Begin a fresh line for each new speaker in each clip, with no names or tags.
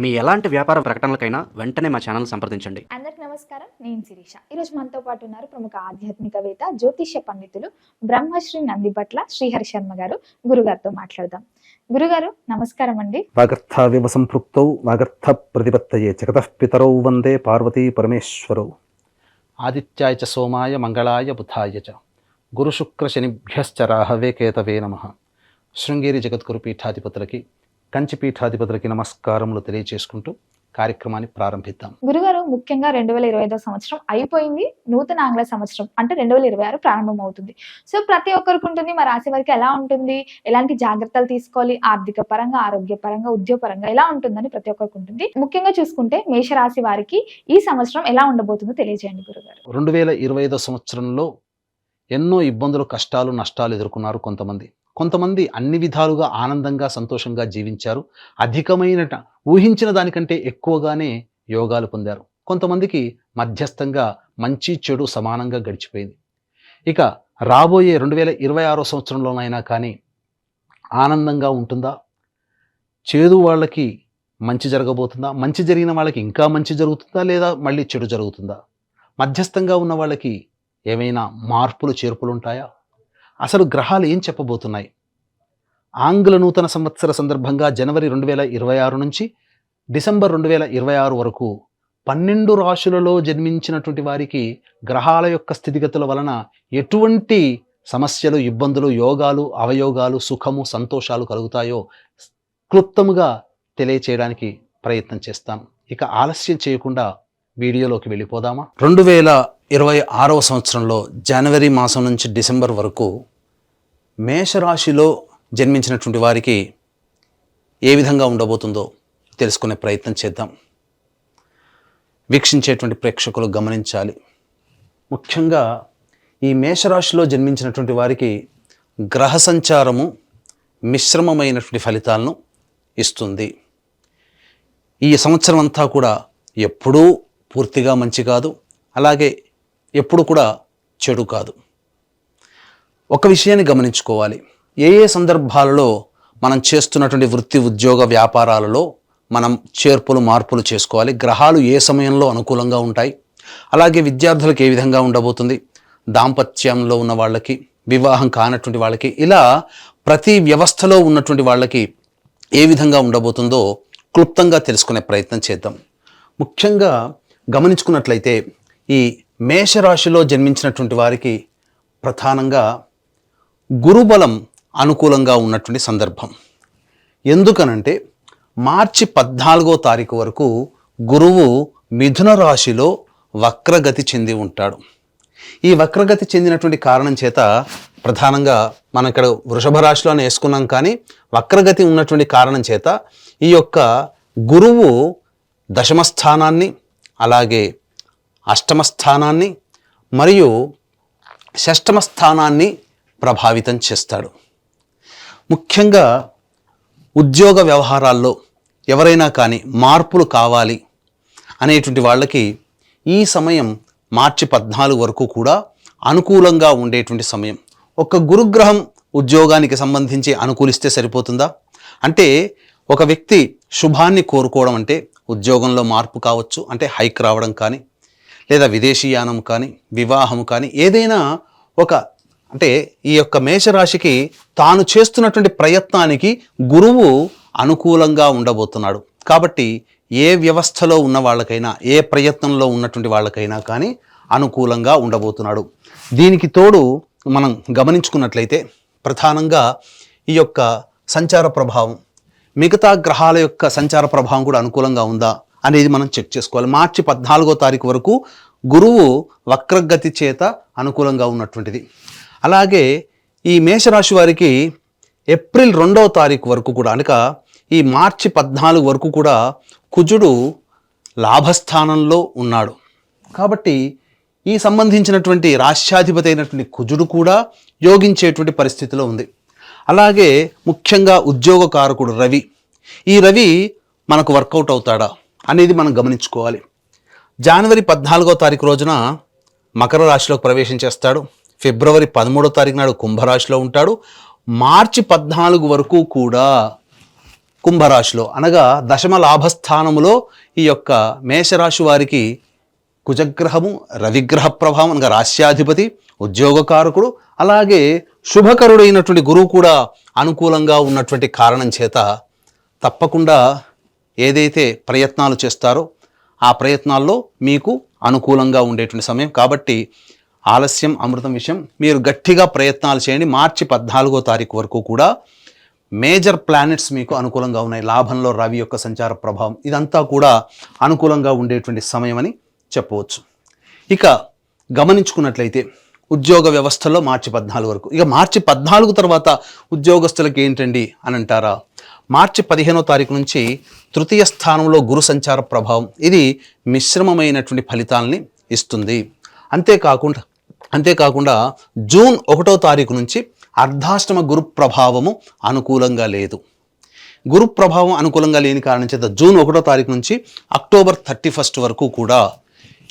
మీ ఎలాంటి వ్యాపార ప్రకటనలకైనా వెంటనే మా ఛానల్ సంప్రదించండి.
అందరికి నమస్కారం. నేను శిరీష. ఈరోజు మనతో పాటు ఉన్నారు ప్రముఖ ఆధ్యాత్మికవేత్త జ్యోతిష్య పండితులు బ్రహ్మశ్రీ నందిపట్ల శ్రీహరి శర్మ గారు. గురుగారితో మాట్లాడదాం. గురుగారు నమస్కారం అండి.
వాగర్థావివ సంపృక్తౌ వాగర్థ ప్రతిపత్తయే జగతః పితరౌ వందే పార్వతీ పరమేశ్వరౌ.
ఆదిత్యాయ చ సోమాయ మంగళాయ బుధాయ చ. గురుశుక్ర శనిభ్యశ్చ రాహవే కేతవే నమ. శృంగేరి జగద్గురు పీఠాధిపతులకి కంచి పీఠాధిపతులకి నమస్కారములు తెలియజేసుకుంటూ కార్యక్రమాన్ని ప్రారంభిద్దాం.
గురుగారు ముఖ్యంగా రెండు వేల ఇరవై ఐదో సంవత్సరం అయిపోయింది. నూతన ఆంగ్ల సంవత్సరం అంటే రెండు వేల ఇరవై ఆరు ప్రారంభం అవుతుంది సో ప్రతి ఒక్కరికి ఉంటుంది మా రాశి వారికి ఎలా ఉంటుంది? ఎలాంటి జాగ్రత్తలు తీసుకోవాలి? ఆర్థిక పరంగా ఆరోగ్య పరంగా ఉద్యోగ పరంగా ఎలా ఉంటుందని ప్రతి ఒక్కరికి ఉంటుంది ముఖ్యంగా చూసుకుంటే మేషరాశి వారికి ఈ సంవత్సరం ఎలా ఉండబోతుందో తెలియజేయండి గురుగారు.
రెండు వేల ఇరవై ఐదో సంవత్సరంలో ఎన్నో ఇబ్బందులు కష్టాలు నష్టాలు ఎదుర్కొన్నారు కొంతమంది. కొంతమంది అన్ని విధాలుగా ఆనందంగా సంతోషంగా జీవించారు. అధికమైన ఊహించిన దానికంటే ఎక్కువగానే యోగాలు పొందారు. కొంతమందికి మధ్యస్థంగా మంచి చెడు సమానంగా గడిచిపోయింది. ఇక రాబోయే రెండు వేల ఇరవై ఆరో సంవత్సరంలోనైనా కానీ ఆనందంగా ఉంటుందా? చేదు వాళ్ళకి మంచి జరగబోతుందా? మంచి జరిగిన వాళ్ళకి ఇంకా మంచి జరుగుతుందా? లేదా మళ్ళీ చెడు జరుగుతుందా? మధ్యస్థంగా ఉన్న వాళ్ళకి ఏమైనా మార్పులు చేర్పులు ఉంటాయా అసలు గ్రహాలు ఏం చెప్పబోతున్నాయి? ఆంగ్ల నూతన సంవత్సర సందర్భంగా జనవరి రెండు వేల ఇరవై ఆరు నుంచి డిసెంబర్ రెండు వేల ఇరవై ఆరు వరకు పన్నెండు రాశులలో జన్మించినటువంటి వారికి గ్రహాల యొక్క స్థితిగతుల వలన ఎటువంటి సమస్యలు ఇబ్బందులు యోగాలు అవయోగాలు సుఖము సంతోషాలు కలుగుతాయో క్లుప్తముగా తెలియచేయడానికి ప్రయత్నం చేస్తాను ఇక ఆలస్యం చేయకుండా వీడియోలోకి వెళ్ళిపోదామా? రెండు వేల ఇరవై ఆరవ సంవత్సరంలో జనవరి మాసం నుంచి డిసెంబర్ వరకు మేషరాశిలో జన్మించినటువంటి వారికి ఏ విధంగా ఉండబోతుందో తెలుసుకునే ప్రయత్నం చేద్దాం. వీక్షించేటువంటి ప్రేక్షకులు గమనించాలి. ముఖ్యంగా ఈ మేషరాశిలో జన్మించినటువంటి వారికి గ్రహ సంచారము మిశ్రమమైనటువంటి ఫలితాలను ఇస్తుంది. ఈ సంవత్సరం అంతా కూడా ఎప్పుడూ పూర్తిగా మంచి కాదు. అలాగే ఎప్పుడు కూడా చెడు కాదు. ఒక విషయాన్ని గమనించుకోవాలి. ఏ ఏ సందర్భాలలో మనం చేస్తున్నటువంటి వృత్తి ఉద్యోగ వ్యాపారాలలో మనం చేర్పులు మార్పులు చేసుకోవాలి. గ్రహాలు ఏ సమయంలో అనుకూలంగా ఉంటాయి? అలాగే విద్యార్థులకు ఏ విధంగా ఉండబోతుంది? దాంపత్యంలో ఉన్న వాళ్ళకి వివాహం కానటువంటి వాళ్ళకి ఇలా ప్రతి వ్యవస్థలో ఉన్నటువంటి వాళ్ళకి ఏ విధంగా ఉండబోతుందో క్లుప్తంగా తెలుసుకునే ప్రయత్నం చేద్దాం. ముఖ్యంగా గమనించుకున్నట్లయితే ఈ మేషరాశిలో జన్మించినటువంటి వారికి ప్రధానంగా గురుబలం అనుకూలంగా ఉన్నటువంటి సందర్భం. ఎందుకనంటే మార్చి పద్నాలుగో తారీఖు వరకు గురువు మిథున రాశిలో వక్రగతి చెంది ఉంటాడు. ఈ వక్రగతి చెందినటువంటి కారణం చేత ప్రధానంగా మనం ఇక్కడ వృషభ రాశిలోనే వేసుకున్నాం కానీ వక్రగతి ఉన్నటువంటి కారణం చేత ఈ యొక్క గురువు దశమ స్థానాన్ని అలాగే అష్టమ స్థానాన్ని మరియు షష్టమ స్థానాన్ని ప్రభావితం చేస్తాడు. ముఖ్యంగా ఉద్యోగ వ్యవహారాల్లో ఎవరైనా కానీ మార్పులు కావాలి అనేటువంటి వాళ్ళకి ఈ సమయం మార్చి పద్నాలుగు వరకు కూడా అనుకూలంగా ఉండేటువంటి సమయం. ఒక గురుగ్రహం ఉద్యోగానికి సంబంధించి అనుకూలిస్తే సరిపోతుందా? అంటే ఒక వ్యక్తి శుభాన్ని కోరుకోవడం అంటే ఉద్యోగంలో మార్పు కావచ్చు అంటే హైక్ రావడం కానీ లేదా విదేశీయానం కానీ వివాహం కానీ ఏదైనా ఒక అంటే ఈ యొక్క మేషరాశికి తాను చేస్తున్నటువంటి ప్రయత్నానికి గురువు అనుకూలంగా ఉండబోతున్నాడు. కాబట్టి ఏ వ్యవస్థలో ఉన్న వాళ్ళకైనా ఏ ప్రయత్నంలో ఉన్నటువంటి వాళ్ళకైనా కానీ అనుకూలంగా ఉండబోతున్నాడు. దీనికి తోడు మనం గమనించుకున్నట్లయితే ప్రధానంగా ఈ యొక్క సంచార ప్రభావం. మిగతా గ్రహాల యొక్క సంచార ప్రభావం కూడా అనుకూలంగా ఉందా అనేది మనం చెక్ చేసుకోవాలి. మార్చి పద్నాలుగో తారీఖు వరకు గురువు వక్రగతి చేత అనుకూలంగా ఉన్నటువంటిది. అలాగే ఈ మేషరాశి వారికి ఏప్రిల్ రెండవ తారీఖు వరకు కూడా అనక ఈ మార్చి పద్నాలుగు వరకు కూడా కుజుడు లాభస్థానంలో ఉన్నాడు. కాబట్టి ఈ సంబంధించినటువంటి రాష్ట్రాధిపతి అయినటువంటి కుజుడు కూడా యోగించేటువంటి పరిస్థితిలో ఉంది. అలాగే ముఖ్యంగా ఉద్యోగకారకుడు రవి. ఈ రవి మనకు వర్కౌట్ అవుతాడా అనేది మనం గమనించుకోవాలి. జనవరి పద్నాలుగో తారీఖు రోజున మకర రాశిలోకి ప్రవేశం చేస్తాడు. ఫిబ్రవరి పదమూడో తారీఖు నాడు కుంభరాశిలో ఉంటాడు. మార్చి పద్నాలుగు వరకు కూడా కుంభరాశిలో అనగా దశమ లాభస్థానములో ఈ యొక్క మేషరాశి వారికి కుజగ్రహము రవిగ్రహ ప్రభావం అనగా రాశ్యాధిపతి ఉద్యోగకారకుడు అలాగే శుభకరుడైనటువంటి గురువు కూడా అనుకూలంగా ఉన్నటువంటి కారణం చేత తప్పకుండా ఏదైతే ప్రయత్నాలు చేస్తారో ఆ ప్రయత్నాల్లో మీకు అనుకూలంగా ఉండేటువంటి సమయం. కాబట్టి ఆలస్యం అమృతం విషయం. మీరు గట్టిగా ప్రయత్నాలు చేయండి. మార్చి పద్నాలుగో తారీఖు వరకు కూడా మేజర్ ప్లానెట్స్ మీకు అనుకూలంగా ఉన్నాయి. లాభంలో రవి యొక్క సంచార ప్రభావం. ఇదంతా కూడా అనుకూలంగా ఉండేటువంటి సమయం అని చెప్పవచ్చు. ఇక గమనించుకున్నట్లయితే ఉద్యోగ వ్యవస్థలో మార్చి పద్నాలుగు వరకు. ఇక మార్చి పద్నాలుగు తర్వాత ఉద్యోగస్తులకి ఏంటండి అని అంటారా? మార్చి పదిహేనో తారీఖు నుంచి తృతీయ స్థానంలో గురు సంచార ప్రభావం. ఇది మిశ్రమమైనటువంటి ఫలితాలని ఇస్తుంది. అంతేకాకుండా అంతేకాకుండా జూన్ ఒకటో తారీఖు నుంచి అర్ధాష్టమ గురు ప్రభావము అనుకూలంగా లేదు. గురు ప్రభావం అనుకూలంగా లేని కారణం చేత జూన్ ఒకటో తారీఖు నుంచి అక్టోబర్ థర్టీ ఫస్ట్ వరకు కూడా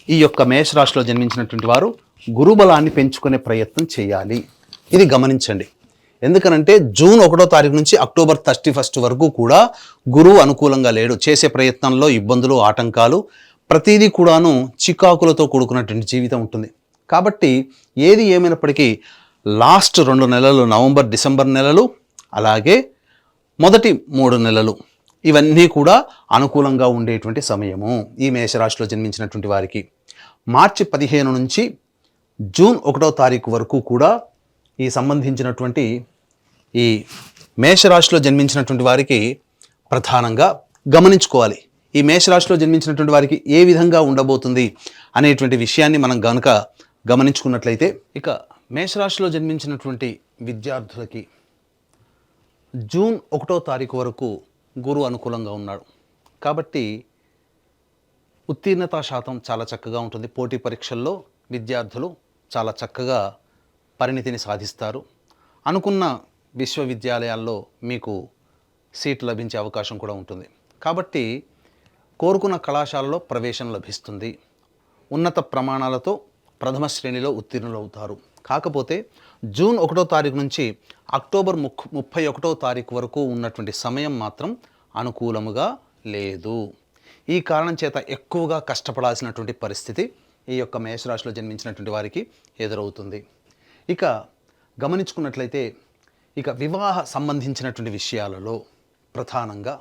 ఈ యొక్క మేషరాశిలో జన్మించినటువంటి వారు గురుబలాన్ని పెంచుకునే ప్రయత్నం చేయాలి. ఇది గమనించండి. ఎందుకనంటే జూన్ ఒకటో తారీఖు నుంచి అక్టోబర్ థర్టీ ఫస్ట్ వరకు కూడా గురువు అనుకూలంగా లేడు. చేసే ప్రయత్నంలో ఇబ్బందులు ఆటంకాలు ప్రతిదీ కూడాను చికాకులతో కూడుకున్నటువంటి జీవితం ఉంటుంది. కాబట్టి ఏది ఏమైనప్పటికీ లాస్ట్ రెండు నెలలు నవంబర్ డిసెంబర్ నెలలు అలాగే మొదటి మూడు నెలలు ఇవన్నీ కూడా అనుకూలంగా ఉండేటువంటి సమయము ఈ మేషరాశిలో జన్మించినటువంటి వారికి. మార్చి పదిహేను నుంచి జూన్ ఒకటో తారీఖు వరకు కూడా ఈ సంబంధించినటువంటి ఈ మేషరాశిలో జన్మించినటువంటి వారికి ప్రధానంగా గమనించుకోవాలి. ఈ మేషరాశిలో జన్మించినటువంటి వారికి ఏ విధంగా ఉండబోతుంది అనేటువంటి విషయాన్ని మనం గనుక గమనించుకున్నట్లయితే ఇక మేషరాశిలో జన్మించినటువంటి విద్యార్థులకి జూన్ ఒకటో తారీఖు వరకు గురువు అనుకూలంగా ఉన్నాడు. కాబట్టి ఉత్తీర్ణత శాతం చాలా చక్కగా ఉంటుంది. పోటీ పరీక్షల్లో విద్యార్థులు చాలా చక్కగా పరిణితిని సాధిస్తారు. అనుకున్న విశ్వవిద్యాలయాల్లో మీకు సీట్ లభించే అవకాశం కూడా ఉంటుంది. కాబట్టి కోరుకున్న కళాశాలలో ప్రవేశం లభిస్తుంది. ఉన్నత ప్రమాణాలతో ప్రథమ శ్రేణిలో ఉత్తీర్ణులవుతారు. కాకపోతే జూన్ ఒకటో తారీఖు నుంచి అక్టోబర్ ముక్ ముప్పై ఒకటో తారీఖు వరకు ఉన్నటువంటి సమయం మాత్రం అనుకూలముగా లేదు. ఈ కారణం చేత ఎక్కువగా కష్టపడాల్సినటువంటి పరిస్థితి ఈ యొక్క మేషరాశిలో జన్మించినటువంటి వారికి ఎదురవుతుంది. ఇక గమనించుకున్నట్లయితే ఇక వివాహ సంబంధించినటువంటి విషయాలలో ప్రధానంగా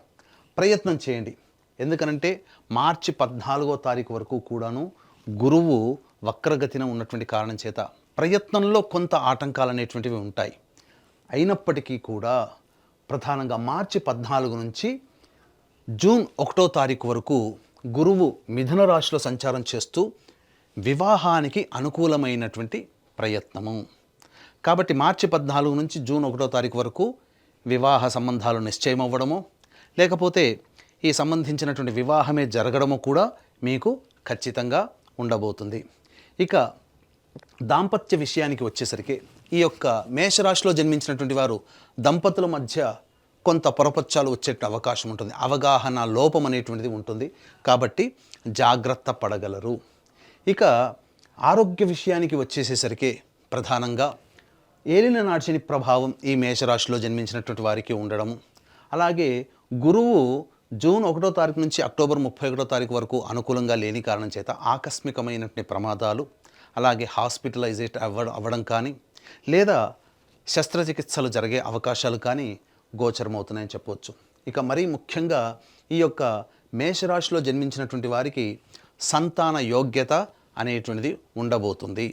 ప్రయత్నం చేయండి. ఎందుకనంటే మార్చి పద్నాలుగో తారీఖు వరకు కూడాను గురువు వక్రగతిన ఉన్నటువంటి కారణం చేత ప్రయత్నంలో కొంత ఆటంకాలు అనేటువంటివి ఉంటాయి. అయినప్పటికీ కూడా ప్రధానంగా మార్చి పద్నాలుగు నుంచి జూన్ ఒకటో తారీఖు వరకు గురువు మిథున రాశిలో సంచారం చేస్తూ వివాహానికి అనుకూలమైనటువంటి ప్రయత్నము. కాబట్టి మార్చి పద్నాలుగు నుంచి జూన్ ఒకటో తారీఖు వరకు వివాహ సంబంధాలు నిశ్చయం అవ్వడము లేకపోతే ఈ సంబంధించినటువంటి వివాహమే జరగడము కూడా మీకు ఖచ్చితంగా ఉండబోతుంది. ఇక దాంపత్య విషయానికి వచ్చేసరికి ఈ యొక్క మేషరాశిలో జన్మించినటువంటి వారు దంపతుల మధ్య కొంత పొరపచ్చాలు వచ్చే అవకాశం ఉంటుంది. అవగాహన లోపం అనేటువంటిది ఉంటుంది. కాబట్టి జాగ్రత్త పడగలరు. ఇక ఆరోగ్య విషయానికి వచ్చేసేసరికి ప్రధానంగా ఏలిన నాటిని ప్రభావం ఈ మేషరాశిలో జన్మించినటువంటి వారికి ఉండడము అలాగే గురువు జూన్ ఒకటో తారీఖు నుంచి అక్టోబర్ ముప్పై ఒకటో తారీఖు వరకు అనుకూలంగా లేని కారణం చేత ఆకస్మికమైనటువంటి ప్రమాదాలు అలాగే హాస్పిటలైజేట్ అవ్వ అవ్వడం కానీ లేదా శస్త్రచికిత్సలు జరిగే అవకాశాలు కానీ గోచరమవుతున్నాయని చెప్పవచ్చు. ఇక మరీ ముఖ్యంగా ఈ యొక్క మేషరాశిలో జన్మించినటువంటి వారికి సంతాన యోగ్యత అనేటువంటిది ఉండబోతుంది.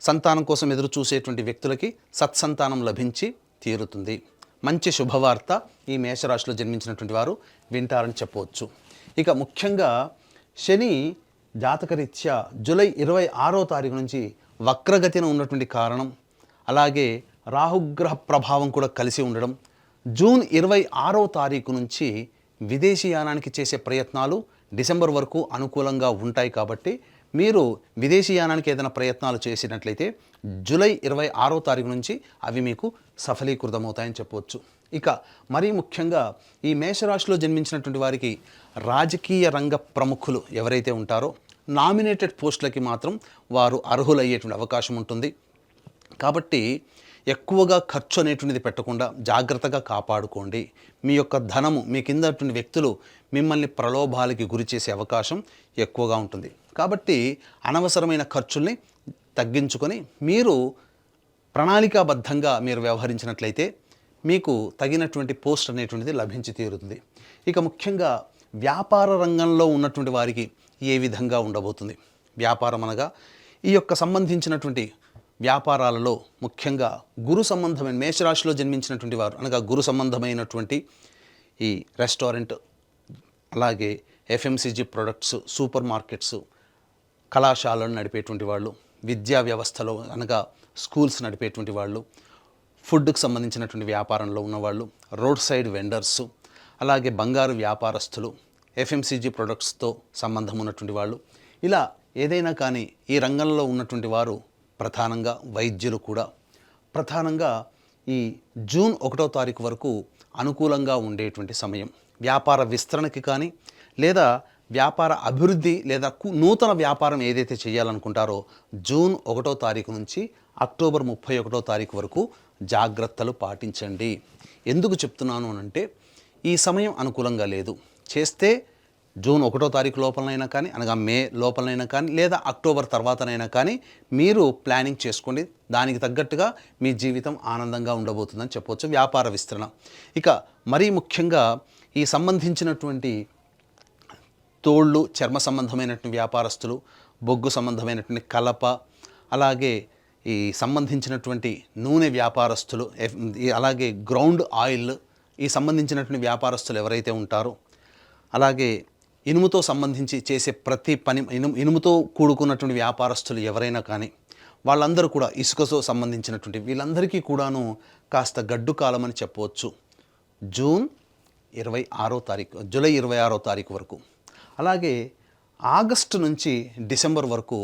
సంతానం కోసం ఎదురు చూసేటువంటి వ్యక్తులకి సత్సంతానం లభించి తీరుతుంది. మంచి శుభవార్త ఈ మేషరాశిలో జన్మించినటువంటి వారు వింటారని చెప్పవచ్చు. ఇక ముఖ్యంగా శని జాతకరీత్యా జూలై ఇరవై ఆరో తారీఖు నుంచి వక్రగతిన ఉన్నటువంటి కారణం అలాగే రాహుగ్రహ ప్రభావం కూడా కలిసి ఉండడం జూన్ ఇరవై ఆరో తారీఖు నుంచి విదేశీయానానికి చేసే ప్రయత్నాలు డిసెంబర్ వరకు అనుకూలంగా ఉంటాయి కాబట్టి మీరు విదేశీయానానికి ఏదైనా ప్రయత్నాలు చేసినట్లయితే జూలై ఇరవై ఆరో తారీఖు నుంచి అవి మీకు సఫలీకృతమవుతాయని చెప్పవచ్చు. ఇక మరీ ముఖ్యంగా ఈ మేషరాశిలో జన్మించినటువంటి వారికి రాజకీయ రంగ ప్రముఖులు ఎవరైతే ఉంటారో నామినేటెడ్ పోస్టులకి మాత్రం వారు అర్హులయ్యేటువంటి అవకాశం ఉంటుంది. కాబట్టి ఎక్కువగా ఖర్చు అనేటువంటిది పెట్టకుండా జాగ్రత్తగా కాపాడుకోండి. మీ యొక్క ధనము మీ కింద వ్యక్తులు మిమ్మల్ని ప్రలోభాలకి గురి చేసే అవకాశం ఎక్కువగా ఉంటుంది. కాబట్టి అనవసరమైన ఖర్చుల్ని తగ్గించుకొని మీరు ప్రణాళికాబద్ధంగా మీరు వ్యవహరించినట్లయితే మీకు తగినటువంటి పోస్ట్ అనేటువంటిది లభించి తీరుతుంది. ఇక ముఖ్యంగా వ్యాపార రంగంలో ఉన్నటువంటి వారికి ఏ విధంగా ఉండబోతుంది? వ్యాపారం అనగా ఈ యొక్క సంబంధించినటువంటి వ్యాపారాలలో ముఖ్యంగా గురు సంబంధమైన మేషరాశిలో జన్మించినటువంటి వారు అనగా గురు సంబంధమైనటువంటి ఈ రెస్టారెంట్ అలాగే ఎఫ్ఎంసీజీ ప్రొడక్ట్స్ సూపర్ మార్కెట్స్ కళాశాలను నడిపేటువంటి వాళ్ళు విద్యా వ్యవస్థలో అనగా స్కూల్స్ నడిపేటువంటి వాళ్ళు ఫుడ్కు సంబంధించినటువంటి వ్యాపారంలో ఉన్నవాళ్ళు రోడ్ సైడ్ వెండర్స్ అలాగే బంగారు వ్యాపారస్తులు ఎఫ్ఎంసీజీ ప్రొడక్ట్స్తో సంబంధం ఉన్నటువంటి వాళ్ళు. ఇలా ఏదైనా కానీ ఈ రంగంలో ఉన్నటువంటి వారు ప్రధానంగా వైద్యులు కూడా. ప్రధానంగా ఈ జూన్ ఒకటో తారీఖు వరకు అనుకూలంగా ఉండేటువంటి సమయం. వ్యాపార విస్తరణకి కానీ లేదా వ్యాపార అభివృద్ధి లేదా కు- నూతన వ్యాపారం ఏదైతే చేయాలనుకుంటారో జూన్ ఒకటో తారీఖు నుంచి అక్టోబర్ ముప్పై ఒకటో తారీఖు వరకు జాగ్రత్తలు పాటించండి. ఎందుకు చెప్తున్నాను అంటే ఈ సమయం అనుకూలంగా లేదు. చేస్తే జూన్ ఒకటో తారీఖు లోపలనైనా కానీ అనగా మే లోపలనైనా కానీ లేదా అక్టోబర్ తర్వాతనైనా కానీ మీరు ప్లానింగ్ చేసుకోండి. దానికి తగ్గట్టుగా మీ జీవితం ఆనందంగా ఉండబోతుందని చెప్పవచ్చు వ్యాపార విస్తరణ. ఇక మరీ ముఖ్యంగా ఈ సంబంధించినటువంటి తోళ్ళు చర్మ సంబంధమైనటువంటి వ్యాపారస్తులు బొగ్గు సంబంధమైనటువంటి కలప అలాగే ఈ సంబంధించినటువంటి నూనె వ్యాపారస్తులు ఎఫ్- ఈ అలాగే గ్రౌండ్ ఆయిల్ ఈ సంబంధించినటువంటి వ్యాపారస్తులు ఎవరైతే ఉంటారో అలాగే ఇనుముతో సంబంధించి చేసే ప్రతి పని ఇనుము ఇనుముతో కూడుకున్నటువంటి వ్యాపారస్తులు ఎవరైనా కానీ వాళ్ళందరూ కూడా ఇసుకతో సంబంధించినటువంటి వీళ్ళందరికీ కూడాను కాస్త గడ్డు కాలం అని చెప్పవచ్చు. జూన్ ఇరవై ఆరో తారీఖు జూలై ఇరవై ఆరో తారీఖు వరకు. అలాగే ఆగస్టు నుంచి డిసెంబర్ వరకు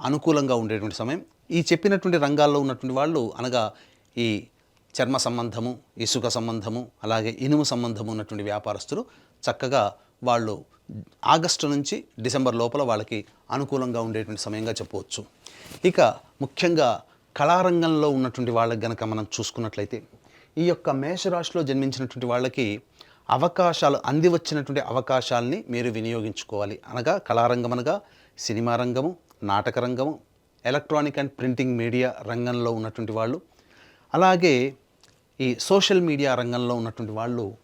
అనుకూలంగా ఉండేటువంటి సమయం. ఈ చెప్పినటువంటి రంగాల్లో ఉన్నటువంటి వాళ్ళు అనగా ఈ చర్మ సంబంధము ఇసుక సంబంధము అలాగే ఇనుము సంబంధము ఉన్నటువంటి వ్యాపారస్తులు చక్కగా వాళ్ళు ఆగస్టు నుంచి డిసెంబర్ లోపల వాళ్ళకి అనుకూలంగా ఉండేటువంటి సమయంగా చెప్పవచ్చు. ఇక ముఖ్యంగా కళారంగంలో ఉన్నటువంటి వాళ్ళకి గనక మనం చూసుకున్నట్లయితే ఈ యొక్క మేషరాశిలో జన్మించినటువంటి వాళ్ళకి అవకాశాలు అంది వచ్చినటువంటి అవకాశాలని మీరు వినియోగించుకోవాలి. అనగా కళారంగం అనగా సినిమా రంగము నాటక రంగము ఎలక్ట్రానిక్ అండ్ ప్రింటింగ్ మీడియా రంగంలో ఉన్నటువంటి వాళ్ళు అలాగే ఈ సోషల్ మీడియా రంగంలో ఉన్నటువంటి వాళ్ళు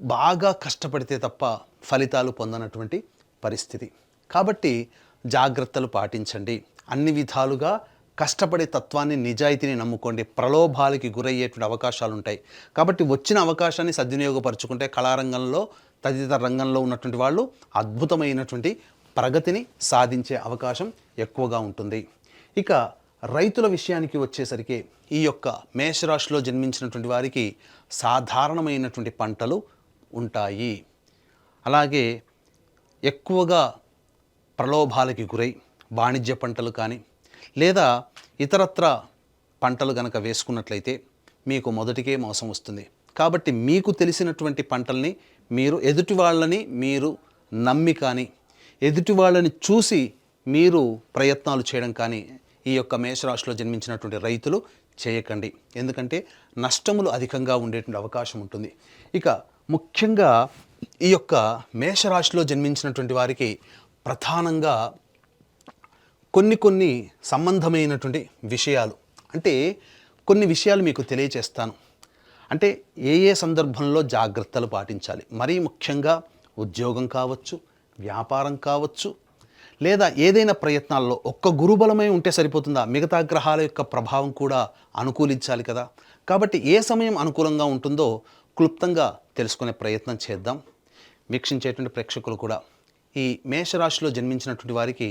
బాగా కష్టపడితే తప్ప ఫలితాలు పొందనటువంటి పరిస్థితి. కాబట్టి జాగ్రత్తలు పాటించండి. అన్ని విధాలుగా కష్టపడే తత్వాన్ని నిజాయితీని నమ్ముకోండి. ప్రలోభాలకి గురయ్యేటువంటి అవకాశాలు ఉంటాయి కాబట్టి వచ్చిన అవకాశాన్ని సద్వినియోగపరుచుకుంటే కళారంగంలో తదితర రంగంలో ఉన్నటువంటి వాళ్ళు అద్భుతమైనటువంటి ప్రగతిని సాధించే అవకాశం ఎక్కువగా ఉంటుంది. ఇక రైతుల విషయానికి వచ్చేసరికి ఈ యొక్క మేషరాశిలో జన్మించినటువంటి వారికి సాధారణమైనటువంటి పంటలు ఉంటాయి. అలాగే ఎక్కువగా ప్రలోభాలకి గురై వాణిజ్య పంటలు కానీ లేదా ఇతరత్ర పంటలు గనక వేసుకున్నట్లయితే మీకు మొదటికే మోసం వస్తుంది. కాబట్టి మీకు తెలిసినటువంటి పంటల్ని మీరు ఎదుటి వాళ్ళని మీరు నమ్మి కానీ ఎదుటి వాళ్ళని చూసి మీరు ప్రయత్నాలు చేయడం కానీ ఈ యొక్క మేషరాశిలో జన్మించినటువంటి రైతులు చేయకండి. ఎందుకంటే నష్టములు అధికంగా ఉండేటువంటి అవకాశం ఉంటుంది. ఇక ముఖ్యంగా ఈ యొక్క మేషరాశిలో జన్మించినటువంటి వారికి ప్రధానంగా కొన్ని కొన్ని సంబంధమైనటువంటి విషయాలు. అంటే కొన్ని విషయాలు మీకు తెలియచేస్తాను. అంటే ఏ ఏ సందర్భంలో జాగ్రత్తలు పాటించాలి? మరీ ముఖ్యంగా ఉద్యోగం కావచ్చు వ్యాపారం కావచ్చు లేదా ఏదైనా ప్రయత్నాల్లో ఒక్క గురుబలమై ఉంటే సరిపోతుందా? మిగతా గ్రహాల యొక్క ప్రభావం కూడా అనుకూలించాలి కదా. కాబట్టి ఏ సమయం అనుకూలంగా ఉంటుందో క్లుప్తంగా తెలుసుకునే ప్రయత్నం చేద్దాం. వీక్షించేటువంటి ప్రేక్షకులు కూడా ఈ మేషరాశిలో జన్మించినటువంటి వారికి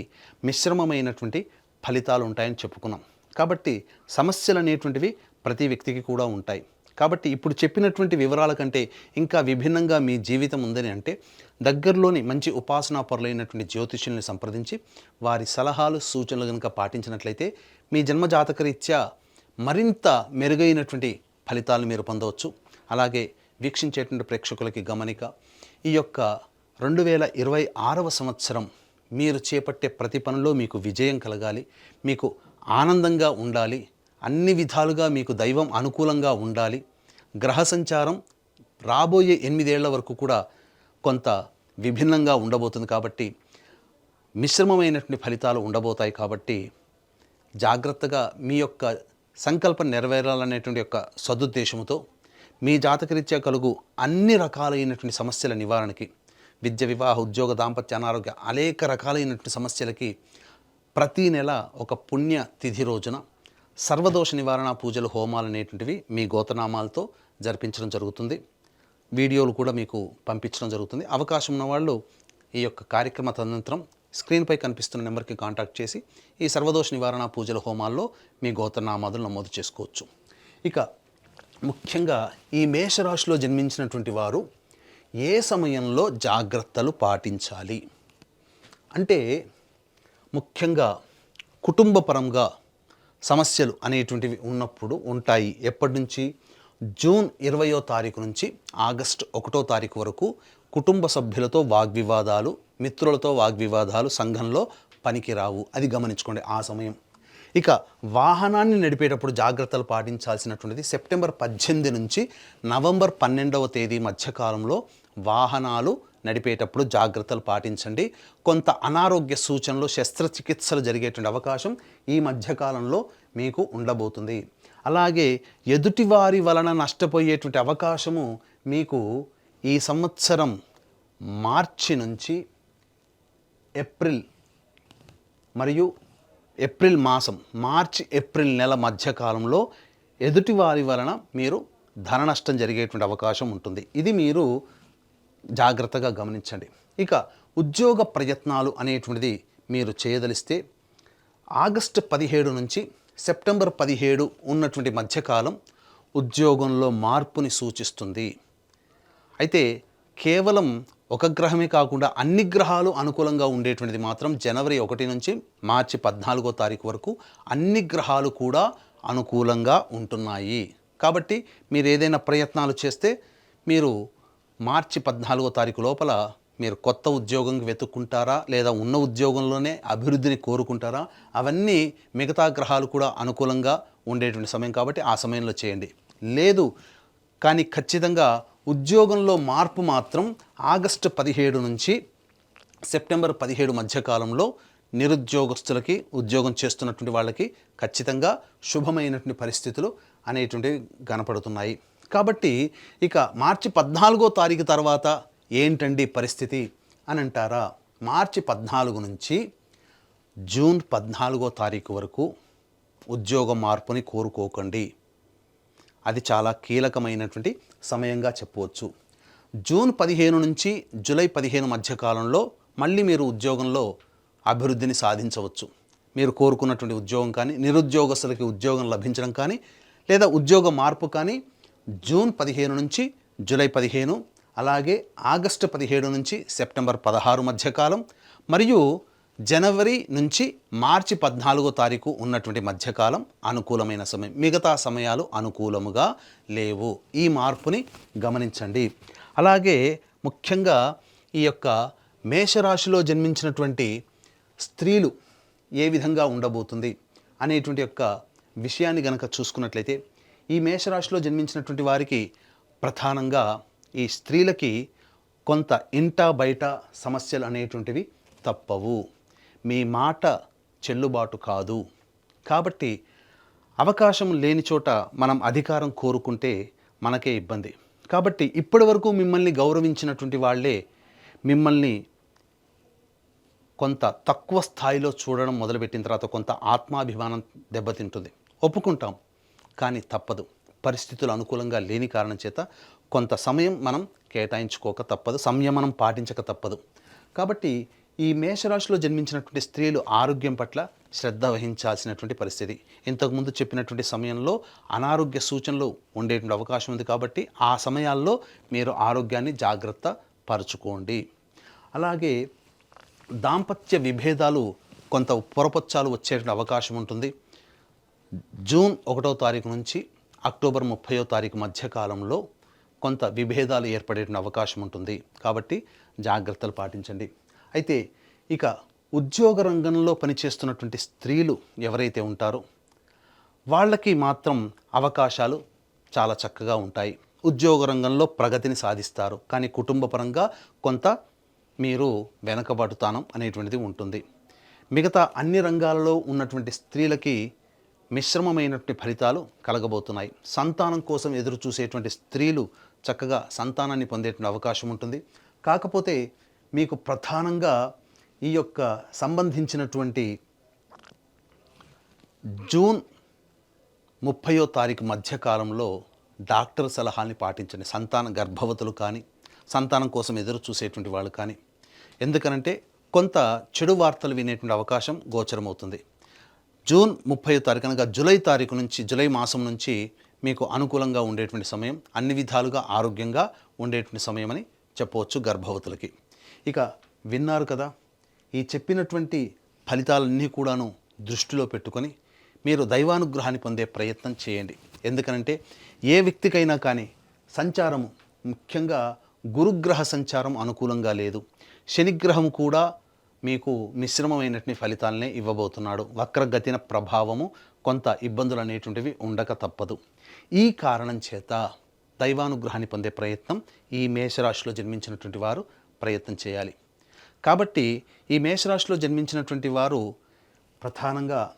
మిశ్రమమైనటువంటి ఫలితాలు ఉంటాయని చెప్పుకున్నాం. కాబట్టి సమస్యలు అనేటువంటివి ప్రతి వ్యక్తికి కూడా ఉంటాయి. కాబట్టి ఇప్పుడు చెప్పినటువంటి వివరాల కంటే ఇంకా విభిన్నంగా మీ జీవితం ఉందని అంటే దగ్గరలోని మంచి ఉపాసనా పరులైనటువంటి జ్యోతిష్యుల్ని సంప్రదించి వారి సలహాలు సూచనలు కనుక పాటించినట్లయితే మీ జన్మజాతకరీత్యా మరింత మెరుగైనటువంటి ఫలితాలు మీరు పొందవచ్చు. అలాగే వీక్షించేటువంటి ప్రేక్షకులకి గమనిక ఈ యొక్క రెండు వేల ఇరవై ఆరవ సంవత్సరం మీరు చేపట్టే ప్రతి పనిలో మీకు విజయం కలగాలి మీకు ఆనందంగా ఉండాలి అన్ని విధాలుగా మీకు దైవం అనుకూలంగా ఉండాలి. గ్రహ సంచారం రాబోయే ఎనిమిదేళ్ళ వరకు కూడా కొంత విభిన్నంగా ఉండబోతుంది కాబట్టి మిశ్రమమైనటువంటి ఫలితాలు ఉండబోతాయి కాబట్టి జాగ్రత్తగా మీ యొక్క సంకల్పం నెరవేరాలనేటువంటి యొక్క సదుద్దేశంతో మీ జాతకరీత్యా కలుగు అన్ని రకాలైనటువంటి సమస్యల నివారణకి విద్య వివాహ ఉద్యోగ దాంపత్య అనారోగ్య అనేక రకాలైనటువంటి సమస్యలకి ప్రతీ నెల ఒక పుణ్య తిథి రోజున సర్వదోష నివారణ పూజలు హోమాలు అనేటువంటివి మీ గోతనామాలతో జరిపించడం జరుగుతుంది. వీడియోలు కూడా మీకు పంపించడం జరుగుతుంది. అవకాశం ఉన్న వాళ్ళు ఈ యొక్క కార్యక్రమ తదనంతరం స్క్రీన్పై కనిపిస్తున్న నెంబర్కి కాంటాక్ట్ చేసి ఈ సర్వదోష నివారణ పూజల హోమాల్లో మీ గోత్రనామాదులు నమోదు చేసుకోవచ్చు. ఇక ముఖ్యంగా ఈ మేషరాశిలో జన్మించినటువంటి వారు ఏ సమయంలో జాగ్రత్తలు పాటించాలి? అంటే ముఖ్యంగా కుటుంబపరంగా సమస్యలు అనేటువంటివి ఉన్నప్పుడు ఉంటాయి. ఎప్పటి నుంచి? జూన్ ఇరవయో తారీఖు నుంచి ఆగస్టు ఒకటో తారీఖు వరకు కుటుంబ సభ్యులతో వాగ్వివాదాలు మిత్రులతో వాగ్వివాదాలు సంఘంలో పనికిరావు. అది గమనించుకోండి. ఆ సమయం ఇక వాహనాన్ని నడిపేటప్పుడు జాగ్రత్తలు పాటించాల్సినటువంటిది సెప్టెంబర్ పద్దెనిమిది నుంచి నవంబర్ పన్నెండవ తేదీ మధ్యకాలంలో వాహనాలు నడిపేటప్పుడు జాగ్రత్తలు పాటించండి. కొంత అనారోగ్య సూచనలు శస్త్రచికిత్సలు జరిగేటువంటి అవకాశం ఈ మధ్యకాలంలో మీకు ఉండబోతుంది. అలాగే ఎదుటివారి వలన నష్టపోయేటువంటి అవకాశము మీకు ఈ సంవత్సరం మార్చి నుంచి ఏప్రిల్ మరియు ఏప్రిల్ మాసం మార్చి ఏప్రిల్ నెల మధ్యకాలంలో ఎదుటివారి వలన మీరు ధన నష్టం జరిగేటువంటి అవకాశం ఉంటుంది. ఇది మీరు జాగ్రత్తగా గమనించండి. ఇక ఉద్యోగ ప్రయత్నాలు అనేటువంటిది మీరు చేయదలిస్తే ఆగస్టు పదిహేడు నుంచి సెప్టెంబర్ పదిహేడు ఉన్నటువంటి మధ్యకాలం ఉద్యోగంలో మార్పుని సూచిస్తుంది. అయితే కేవలం ఒక గ్రహమే కాకుండా అన్ని గ్రహాలు అనుకూలంగా ఉండేటువంటిది మాత్రం జనవరి ఒకటి నుంచి మార్చి పద్నాలుగో తారీఖు వరకు అన్ని గ్రహాలు కూడా అనుకూలంగా ఉంటున్నాయి. కాబట్టి మీరు ఏదైనా ప్రయత్నాలు చేస్తే మీరు మార్చి పద్నాలుగో తారీఖు లోపల మీరు కొత్త ఉద్యోగం వెతుక్కుంటారా లేదా ఉన్న ఉద్యోగంలోనే అభివృద్ధిని కోరుకుంటారా? అవన్నీ మిగతా గ్రహాలు కూడా అనుకూలంగా ఉండేటువంటి సమయం కాబట్టి ఆ సమయంలో చేయండి. లేదు కానీ ఖచ్చితంగా ఉద్యోగంలో మార్పు మాత్రం ఆగస్టు పదిహేడు నుంచి సెప్టెంబర్ పదిహేడు మధ్యకాలంలో నిరుద్యోగస్తులకి ఉద్యోగం చేస్తున్నటువంటి వాళ్ళకి ఖచ్చితంగా శుభమైనటువంటి పరిస్థితులు అనేటువంటివి కనపడుతున్నాయి. కాబట్టి ఇక మార్చి పద్నాలుగో తారీఖు తర్వాత ఏంటండి పరిస్థితి అని అంటారా? మార్చి పద్నాలుగు నుంచి జూన్ పద్నాలుగో తారీఖు వరకు ఉద్యోగ మార్పుని కోరుకోకండి. అది చాలా కీలకమైనటువంటి సమయంగా చెప్పవచ్చు. జూన్ పదిహేను నుంచి జూలై పదిహేను మధ్య కాలంలో మళ్ళీ మీరు ఉద్యోగంలో అభివృద్ధిని సాధించవచ్చు. మీరు కోరుకున్నటువంటి ఉద్యోగం కానీ నిరుద్యోగస్తులకి ఉద్యోగం లభించడం కానీ లేదా ఉద్యోగ మార్పు కానీ జూన్ పదిహేను నుంచి జూలై పదిహేను అలాగే ఆగస్టు పదిహేడు నుంచి సెప్టెంబర్ పదహారు మధ్యకాలం మరియు జనవరి నుంచి మార్చి పద్నాలుగో తారీఖు ఉన్నటువంటి మధ్యకాలం అనుకూలమైన సమయం. మిగతా సమయాలు అనుకూలముగా లేవు. ఈ మార్పుని గమనించండి. అలాగే ముఖ్యంగా ఈ యొక్క మేషరాశిలో జన్మించినటువంటి స్త్రీలు ఏ విధంగా ఉండబోతుంది అనేటువంటి యొక్క విషయాన్ని గనక చూసుకున్నట్లయితే ఈ మేషరాశిలో జన్మించినటువంటి వారికి ప్రధానంగా ఈ స్త్రీలకి కొంత ఇంట బయట సమస్యలు అనేటువంటివి తప్పవు. మీ మాట చెల్లుబాటు కాదు. కాబట్టి అవకాశం లేని చోట మనం అధికారం కోరుకుంటే మనకే ఇబ్బంది. కాబట్టి ఇప్పటి వరకు మిమ్మల్ని గౌరవించినటువంటి వాళ్ళే మిమ్మల్ని కొంత తక్కువ స్థాయిలో చూడడం మొదలుపెట్టిన తర్వాత కొంత ఆత్మాభిమానం దెబ్బతింటుంది. ఒప్పుకుంటాం కానీ తప్పదు. పరిస్థితులు అనుకూలంగా లేని కారణం చేత కొంత సమయం మనం కేటాయించుకోక తప్పదు సంయమనం పాటించక తప్పదు. కాబట్టి ఈ మేషరాశిలో జన్మించినటువంటి స్త్రీలు ఆరోగ్యం పట్ల శ్రద్ధ వహించాల్సినటువంటి పరిస్థితి. ఇంతకుముందు చెప్పినటువంటి సమయంలో అనారోగ్య సూచనలు ఉండేటువంటి అవకాశం ఉంది కాబట్టి ఆ సమయాల్లో మీరు ఆరోగ్యాన్ని జాగ్రత్త పరుచుకోండి. అలాగే దాంపత్య విభేదాలు కొంత పొరపచ్చాలు వచ్చేటువంటి అవకాశం ఉంటుంది. జూన్ ఒకటో తారీఖు నుంచి అక్టోబర్ ముప్పయో తారీఖు మధ్య కాలంలో కొంత విభేదాలు ఏర్పడే అవకాశం ఉంటుంది. కాబట్టి జాగ్రత్తలు పాటించండి. అయితే ఇక ఉద్యోగ రంగంలో పనిచేస్తున్నటువంటి స్త్రీలు ఎవరైతే ఉంటారో వాళ్ళకి మాత్రం అవకాశాలు చాలా చక్కగా ఉంటాయి. ఉద్యోగ రంగంలో ప్రగతిని సాధిస్తారు. కానీ కుటుంబపరంగా కొంత మీరు వెనకబడుతానం అనేటువంటిది ఉంటుంది. మిగతా అన్ని రంగాలలో ఉన్నటువంటి స్త్రీలకి మిశ్రమమైనటువంటి ఫలితాలు కలగబోతున్నాయి. సంతానం కోసం ఎదురు చూసేటువంటి స్త్రీలు చక్కగా సంతానాన్ని పొందేటువంటి అవకాశం ఉంటుంది. కాకపోతే మీకు ప్రధానంగా ఈ యొక్క సంబంధించినటువంటి జూన్ ముప్పయో తారీఖు మధ్యకాలంలో డాక్టర్ సలహాని పాటించండి సంతాన గర్భవతులు కానీ సంతానం కోసం ఎదురు చూసేటువంటి వాళ్ళు కానీ ఎందుకనంటే కొంత చెడు వార్తలు వినేటువంటి అవకాశం గోచరమవుతుంది. జూన్ ముప్పై తారీఖు అనగా జూలై తారీఖు నుంచి జూలై మాసం నుంచి మీకు అనుకూలంగా ఉండేటువంటి సమయం అన్ని విధాలుగా ఆరోగ్యంగా ఉండేటువంటి సమయం అని చెప్పవచ్చు గర్భవతులకి. ఇక విన్నారు కదా ఈ చెప్పినటువంటి ఫలితాలన్నీ కూడాను దృష్టిలో పెట్టుకొని మీరు దైవానుగ్రహాన్ని పొందే ప్రయత్నం చేయండి. ఎందుకనంటే ఏ వ్యక్తికైనా కానీ సంచారము ముఖ్యంగా గురుగ్రహ సంచారం అనుకూలంగా లేదు. శనిగ్రహం కూడా మీకు మిశ్రమమైనటువంటి ఫలితాలనే ఇవ్వబోతున్నాడు. వక్రగతిన ప్రభావము కొంత ఇబ్బందులు అనేటువంటివి ఉండక తప్పదు. ఈ కారణం చేత దైవానుగ్రహాన్ని పొందే ప్రయత్నం ఈ మేషరాశిలో జన్మించినటువంటి వారు ప్రయత్నం చేయాలి. కాబట్టి ఈ మేషరాశిలో జన్మించినటువంటి వారు ప్రధానంగా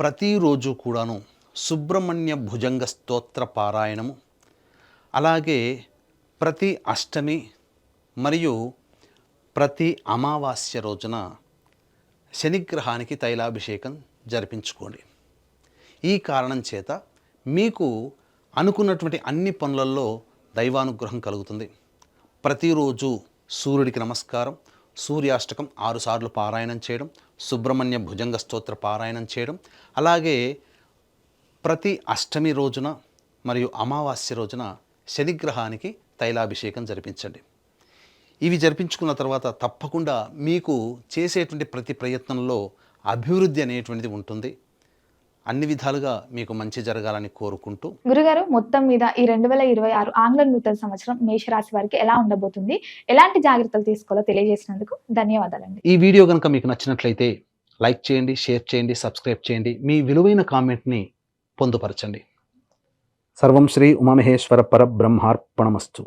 ప్రతిరోజు కూడాను సుబ్రహ్మణ్య భుజంగ స్తోత్ర పారాయణము అలాగే ప్రతి అష్టమి మరియు ప్రతి అమావాస్య రోజున శనిగ్రహానికి తైలాభిషేకం జరిపించుకోండి. ఈ కారణం చేత మీకు అనుకున్నటువంటి అన్ని పనులలో దైవానుగ్రహం కలుగుతుంది. ప్రతిరోజు సూర్యుడికి నమస్కారం సూర్యాష్టకం ఆరుసార్లు పారాయణం చేయడం సుబ్రహ్మణ్య భుజంగ స్తోత్ర పారాయణం చేయడం అలాగే ప్రతి అష్టమి రోజున మరియు అమావాస్య రోజున శనిగ్రహానికి తైలాభిషేకం జరిపించండి. ఇవి జరిపించుకున్న తర్వాత తప్పకుండా మీకు చేసేటువంటి ప్రతి ప్రయత్నంలో అభివృద్ధి అనేటువంటిది ఉంటుంది. అన్ని విధాలుగా మీకు మంచి జరగాలని కోరుకుంటూ
గురుగారు మొత్తం మీద ఈ రెండు వేల ఇరవై ఆరు ఆంగ్ల నూతన సంవత్సరం మేషరాశి వారికి ఎలా ఉండబోతుంది? ఎలాంటి జాగ్రత్తలు తీసుకోవాలో తెలియజేసినందుకు ధన్యవాదాలండి.
ఈ వీడియో కనుక మీకు నచ్చినట్లయితే లైక్ చేయండి షేర్ చేయండి సబ్స్క్రైబ్ చేయండి మీ విలువైన కామెంట్ని పొందుపరచండి.
సర్వం శ్రీ ఉమామహేశ్వర పరబ్రహ్మార్పణమస్తు